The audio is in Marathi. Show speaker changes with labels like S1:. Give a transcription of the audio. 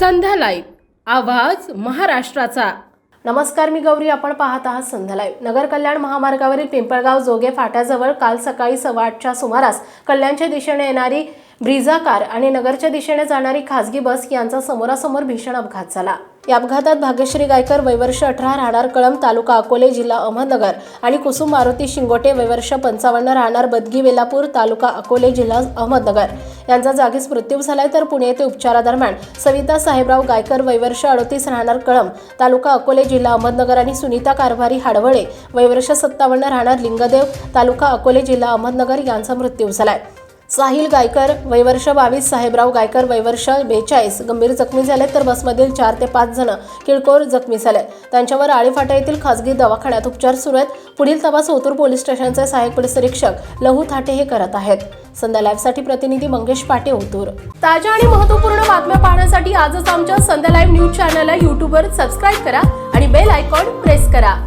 S1: संध्या लाईव्ह आवाज महाराष्ट्राचा. नमस्कार मी गौरी. आपण पाहत आहात संध्या लाईव्ह. नगर कल्याण महामार्गावरील पिंपळगाव जोगे फाट्याजवळ काल सकाळी सव्वा आठच्या सुमारास कल्याणच्या दिशेने येणारी ब्रिझा कार आणि नगरच्या दिशेने जाणारी खासगी बस यांचा समोरासमोर भीषण अपघात झाला. या अपघातात भाग्यश्री गायकर वैवर्ष अठरा राहणार कळंब तालुका अकोले जिल्हा अहमदनगर आणि कुसुम मारुती शिंगोटे वैवर्ष पंचावन्न राहणार बदगी वेलापूर तालुका अकोले जिल्हा अहमदनगर. यांचा जागीच मृत्यू झालाय तर पुणे येथे उपचारादरम्यान सविता साहेबराव गायकर वैवर्ष अडतीस राहणार कळंब तालुका अकोले जिल्हा अहमदनगर आणि सुनीता कारभारी हाडवळे वैवर्ष सत्तावन्न राहणार लिंगदेव तालुका अकोले जिल्हा अहमदनगर यांचा मृत्यू झालाय. साहिल गायकर वैवर्ष बावीस साहेबराव गायकर वैवर्ष बेचाळीस गंभीर जखमी झाले तर बसमधील चार ते पाच जण किळकोर जखमी झाले. त्यांच्यावर आळीफाटा येथील खासगी दवाखान्यात उपचार सुरू आहेत. पुढील तपास ओतूर पोलीस स्टेशनचे सहाय्यक पोलीस निरीक्षक लहू थाटे हे करत आहेत. संध्या लाईव्हसाठी प्रतिनिधी मंगेश पाटे ओतूर. ताज्या आणि महत्त्वपूर्ण बातम्या पाहण्यासाठी आजच आमच्या संध्या लाईव्ह न्यूज चॅनलला यूट्यूबवर सबस्क्राईब करा आणि बेल आयकॉन प्रेस करा.